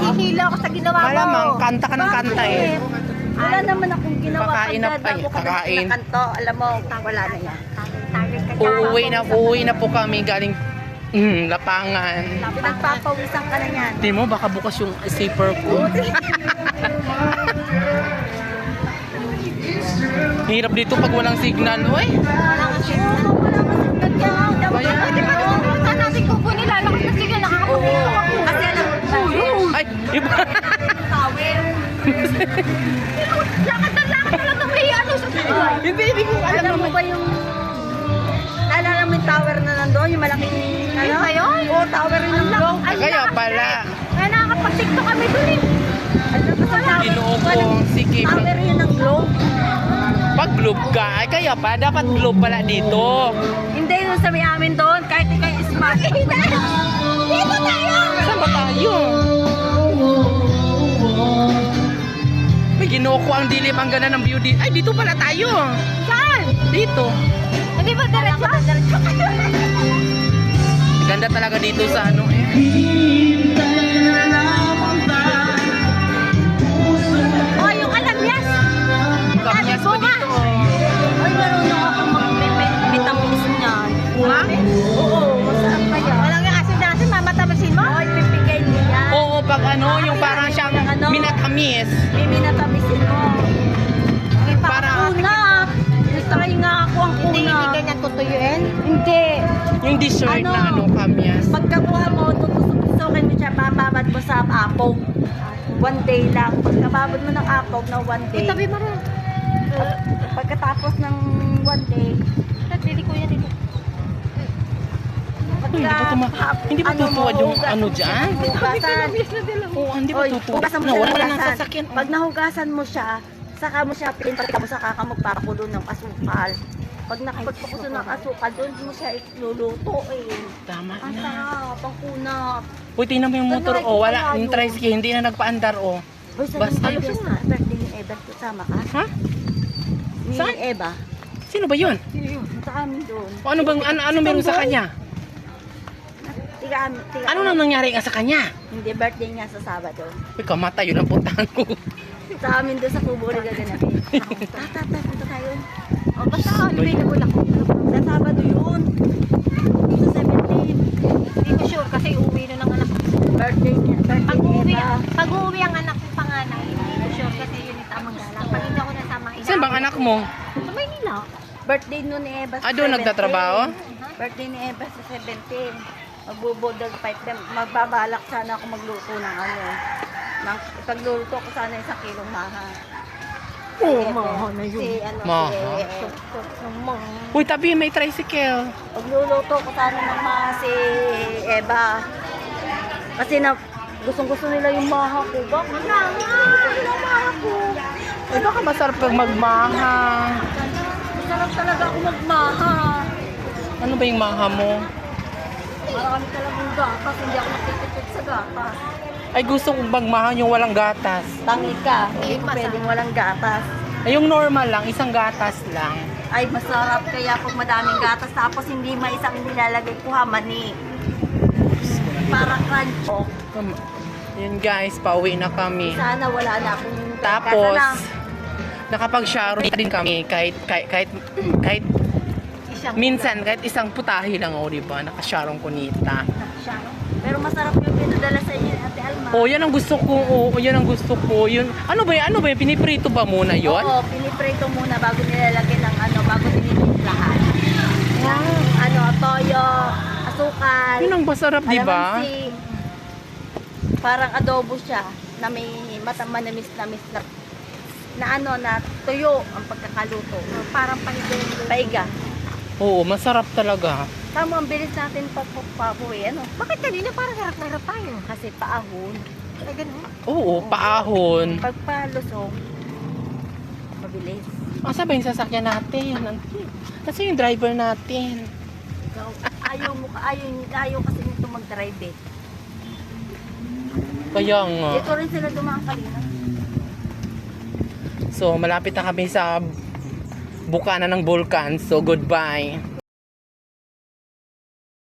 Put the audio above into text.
Nahihila ako sa ginawa mo. Malamang, kanta ka ng kanta eh. Wala naman akong ginawa. Kakain na- bago ka kakain. kanto, alam mo, wala na yan. Uuwi na, uuwi na po kami galing mm, Lapangan. Pinagpapawisan ka na yan. Di mo, baka bukas yung zipper ko. Hirap dito pag walang signal, oy. Kaya, Di ba doon punta natin kukunin lalakas na sige Lakad na lakad na lang ng may ano sa Hindi, hindi ko alam alam mo ba yung... Naalala mo yung tower na nandoon, yung malaking... Ano? ba yun? Oo, tower rin ng globe. Kaya pala, Kaya nakakapag-tiktok kami dun eh. Ginoo ko, sige. Tower yun ng globe. Pag globe ka, ay kaya pa, dapat globe pala dito. Hindi yun sa may amin doon, kahit ikay smart. Dito tayo! Saan ba tayo? May ginoo ko ang dilim, ang ganda ng view dito. Ay, dito pala tayo. Saan? Dito. Hindi ba diretso? Ganda talaga dito sa ano eh. Oh, yung alam yes! Kamyas pa dito. Ay, marunong ako mag-vitamis niyan. Ha? Oo, masarap pa yan. Walang yung asin na asin, mamatamasin mo? Ay, pipigay niya. Oo, pag ano, yung Ano? minatamis. Miminatamisin mo. Para Kuna! Try nga ako ang Hindi, kuna. hindi ganyan tutuyuin. Hindi. yung dessert Ano? na ano, kamyas. Pagkakuha mo, tutusukin mo siya, bababad mo sa apog. One day lang. Pagkababad mo ng apog na one day. Itabi mo rin. Pagkatapos ng Hindi ba tuma- hindi ba tutuwad yung ano dyan? Hugasan. Oo, hindi ba No, siya wala ng nang sasakyan. Pag nahugasan mo siya, saka mo siya pinipagka mo saka ka magpapakulo ng asukal. Pag nakapagpakulo ng asukal, doon mo siya iluluto eh. Tama Ang na. sarap, ang kunap. Uy, tingnan mo yung motor. Ganun, Oh, wala. Yung yun. tricycle, hindi na nagpaandar. Oh. Hoy, sa Basta- birthday, na, birthday ni Eva, kasama ka? Ha? Ni Saan? Eva. Sino ba yun? Sa amin doon. O ano bang ano, ano meron sa kanya? Tiga Ano nang nangyari nga sa kanya? Hindi, birthday niya sa Sabado. Uy, kamatay yun ang puntahan ko. Sa amin doon sa kubo na gaganapin. Tata, tata, punta tayo. O, basta ako. Sa Sabado yun. Sa 17. Hindi ko sure kasi uwi na ng anak ko. Birthday niya. Birthday Pag ni uuwi, Eva. pag uuwi ang anak ko panganay, hindi ko sure kasi yun yung tamang galang. Pag hindi ako nasama, ina- Saan bang anak mo? Sa Maynila. Birthday nun ni Eva sa Ah, doon 17. nagtatrabaho? Birthday ni Eva sa 17. Magbubodal fight them. Magbabalak sana ako magluto ng ano. Ng, ipagluluto ko sana isang kilong maha. Oo, Si- maha na yun. Si, ano, Maha. si, Naman. Uy, tabi, may tricycle. Pagluluto ko sana ng maha si Eva. Kasi na, gustong gusto nila yung maha ko. Bakit? Nila yung maha ko. Uy, baka masarap pag magmaha. Masarap talaga ako magmaha. Ano ba yung maha mo? Marami talagang gatas. Hindi ako nakitipid sa gatas. Ay, gusto kong magmaha yung walang gatas. Tangi ka. Hindi masarap. pwedeng walang gatas. Ay, yung normal lang, isang gatas lang. Ay, masarap kaya pag madaming gatas tapos hindi may isang nilalagay ko ha, mani. Para crunch. Oh, Um, Yun guys, pauwi na kami. sana wala na akong Tapos, Sana, nakapag-shower din kami kahit, kahit, kahit, kahit Isang minsan, kahit isang putahe lang, o diba, nakasharong kunita. siya. Pero masarap yung pinadala sa inyo ni Ate Alma. Oh, yan ang gusto ko. Oh, yan ang gusto ko. Yun. Ano ba 'yan? Ano ba 'yan? Piniprito ba muna 'yon? Oo, piniprito muna bago nilalagay ng ano, bago tinitimplahan. Yung ano, toyo, asukal, Yun ang masarap, 'di ba? Kalamansi. Parang adobo siya na may matamanamiss-namis na na ano na tuyo ang pagkakaluto. Parang panigay. Paiga. Oo, masarap talaga. Tama, ang bilis natin pagpapapuwi. Ano? Bakit kanina parang harap na harap tayo? Kasi paahon. Ay, ganun. Oo, paahon. Pagpalusong, mabilis. Asa ba yung sasakyan natin? Kasi yung driver natin. Ikaw, ayaw mo ka, ayaw, ayaw kasi nito mag-drive eh. Kaya nga. Dito rin sila dumaan kanina. So, malapit na kami sa bukana ng vulkan. So, goodbye.